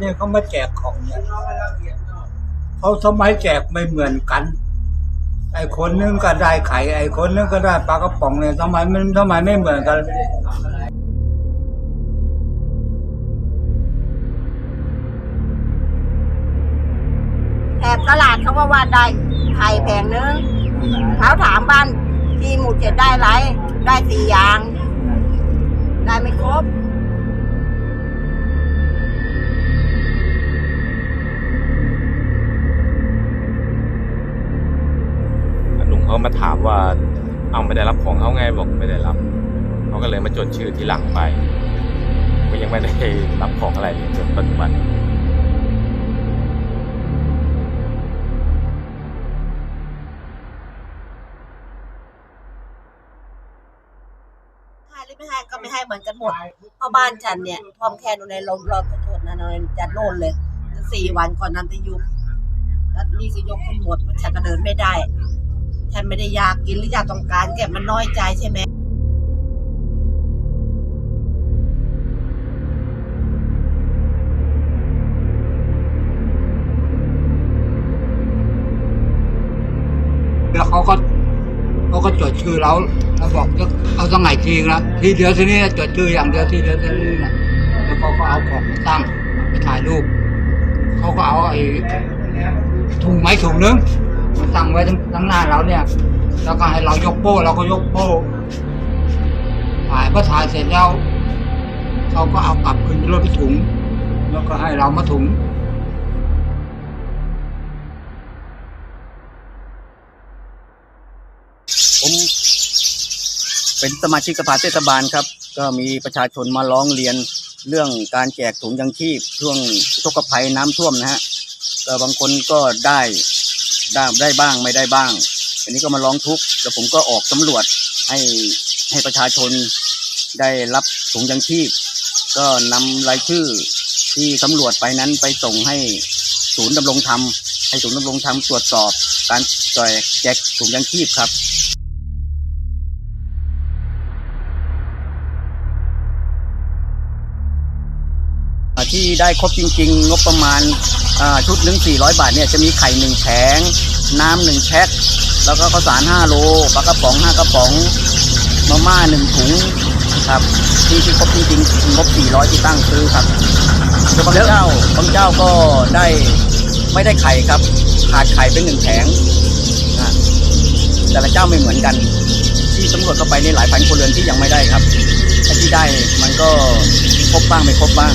เนี่ยเขามาแจกของเนี่ยเขาสมัยแจกไม่เหมือนกัน ไอ้คนนึงก็ได้ไข่ไอ้คนนึงก็ได้ปลากระป๋องเนี่ยทำไมมันทำไมไม่เหมือนกันแถบตลาดเขาก็ว่าได้ไข่แพงนึงเขาถามบ้านที่หมู่เจ็ดได้ไรได้สี่ได้ มาถามว่าเอาไม่ได้รับของเขาไงบอกไม่ได้รับเขาก็เลยมาจดชื่อทีหลังไปก็ยังไม่ได้รับของอะไรเลยจนปัจจุบันให้หรือไม่ให้ก็ไม่ให้เหมือนกันหมดเพราะบ้านฉันเนี่ยพร้อมแค่ดูในลมรอโทษนะนอยจะโน่นเลยสี่วันก่อนนั้นจะยุบแล้วนี่ก็ยกขึ้นหมดเพราะฉันก็เดินไม่ได้ ฉันไม่ได้อยากกินหรืออยากต้องการแกมันน้อยใจใช่ไหมแล้วเขาก็เขาก็จดชื่อเราเราบอกจะเอาตั้งไหนทีนะทีเดียวทีนี้จดชื่ออย่างเดียวทีเดียวทีนี้นะแล้วเขาก็เอาของมาตั้งไปถ่ายรูปเขาก็เอาไอ้ถุงไม้ถุงนึง มาตั้งไว้ทั้งหน้าเราเนี่ย แล้วก็ให้เรายกโป้เราก็ยกโป้ถ่ายพอถ่ายเสร็จแล้วเขาก็เอากลับขึ้นรถไปถุง แล้วก็ให้เรามาถุงผมเป็นสมาชิกสภาเทศบาลครับ ก็มีประชาชนมาร้องเรียนเรื่องการแจกถุงยังชีพช่วงอุกภัยน้ำท่วมนะฮะก็บางคนก็ได้ ได้ได้บ้างไม่ได้บ้าง อันนี้ก็มาร้องทุกข์แล้วผมก็ออกสำรวจให้ให้ประชาชนได้รับถุงยังชีพ ก็นำรายชื่อที่สำรวจไปนั้นไปส่งให้ศูนย์ดำรงธรรมให้ศูนย์ดำรงธรรมตรวจสอบ การแจกแจกถุงยังชีพครับที่ได้ครบจริง ๆ งบประมาณชุดหนึ่ง400 บาทเนี่ยจะมีไข่หนึ่งแผง น้ำหนึ่งแพ็คแล้วก็ข้าวสาร5โลปลากระป๋อง5กระป๋องมาม่าหนึ่งถุงครับที่ที่ครบจริงๆงบ400ที่ตั้งซื้อครับบางเจ้าบางเจ้าก็ได้ไม่ได้ไข่ครับ ขาดไข่เป็นหนึ่งแผงนะแต่ละเจ้าไม่เหมือนกัน ที่สำรวจเข้าไปในหลายพันครัวเรือนที่ยังไม่ได้ครับไอ้ที่ได้มันก็ครบบ้างไม่ครบบ้าง